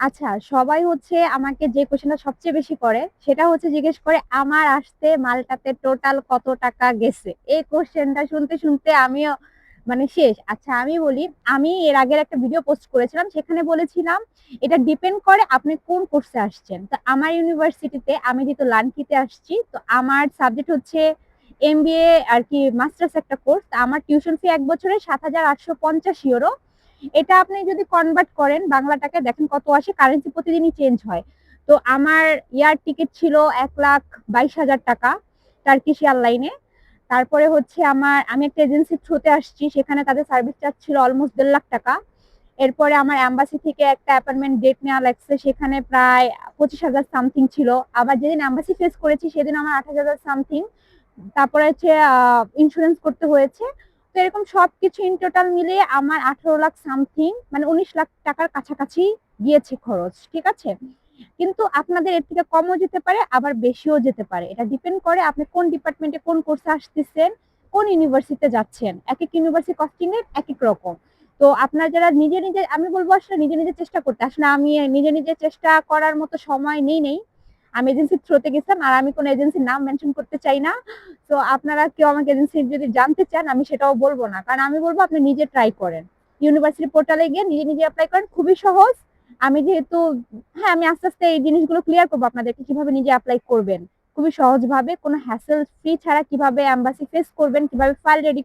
আচ্ছা সবাই হচ্ছে আমাকে যে কোশ্চেনটা সবচেয়ে বেশি করে, সেটা হচ্ছে জিজ্ঞেস করে, আমার আসতে মালটাতে টোটাল কত টাকা গেছে? এই কোশ্চেনটা শুনতে শুনতে আমিও মানে শেষ। আচ্ছা আমি বলি, আমি এর আগের একটা ভিডিও পোস্ট করেছিলাম, সেখানে বলেছিলাম, এটা ডিপেন্ড করে আপনি কোন কোর্সে আসছেন। তো আমার ইউনিভার্সিটিতে আমি যেহেতু লানকিতে আসছি, তো আমার সাবজেক্ট হচ্ছে এমবিএ আর কি মাস্টার্স একটা কোর্স আমার টিউশন ফি এক বছরে সাত হাজার আটশো পঞ্চাশ ইউরো এটা আপনি যদি কনভার্ট করেন, বাংলাটাকে দেখেন কত আসে কারেন্সি প্রতিদিনই চেঞ্জ হয়। তো আমার ইয়ার টিকিট ছিল এক লাখ বাইশ হাজার টাকা টার্কিশ এয়ারলাইনে তারপরে হচ্ছে আমার, আমি একটা এজেন্সির থ্রুতে আসছি, সেখানে তাদের সার্ভিস চার্জ ছিল অলমোস্ট দেড় লাখ টাকা। এরপরে আমার অ্যাম্বাসি থেকে একটা অ্যাপার্টমেন্ট ডেট নেওয়া লাগছে, সেখানে প্রায় পঁচিশ হাজার সামথিং ছিল। আবার যেদিন অ্যাম্বাসি ফেস করেছি, সেদিন আমার আঠাশ হাজার সামথিং তারপরে হচ্ছে ইন্স্যুরেন্স করতে হয়েছে। তো এরকম সবকিছু ইন টোটাল মিলিয়ে আমার আঠারো লাখ সামথিং মানে উনিশ লাখ টাকার কাছাকাছি গিয়েছে খরচ, ঠিক আছে? কিন্তু আপনাদের এর থেকে কমও যেতে পারে, আবার বেশিও যেতে পারে। এটা ডিপেন্ড করে আপনি কোন ডিপার্টমেন্টে কোন কোর্সে আসতেছেন, কোন ইউনিভার্সিটিতে যাচ্ছেন। এক এক ইউনিভার্সিটি কস্টিং এর এক এক রকম। তো আপনার যারা নিজে নিজে, আমি বলব আসলে নিজে নিজে চেষ্টা করতে। আসলে আমি নিজে নিজে চেষ্টা করার মতো সময় নেই নেই। আমি এজেন্সির থ্রোতে গেছিলাম আর আমি কোনো এজেন্সির নাম মেনশন করতে চাই না। তো আপনারা কেউ আমাকে এজেন্সির যদি জানতে চান, আমি সেটাও বলব না। কারণ আমি বলব, আপনি নিজে ট্রাই করেন। ইউনিভার্সিটি পোর্টালে গিয়ে নিজে নিজে অ্যাপ্লাই করেন, খুবই সহজ। আমি যেহেতু হ্যাঁ আমি আস্তে আস্তে এই জিনিসগুলো ক্লিয়ার করব আপনাদেরকে, কীভাবে নিজে অ্যাপ্লাই করবেন। খুবই সহজভাবে, কোনো হ্যাসেল ফ্রি ছাড়া কীভাবে অ্যাম্বাসি ফেস করবেন, কীভাবে ফাইল রেডি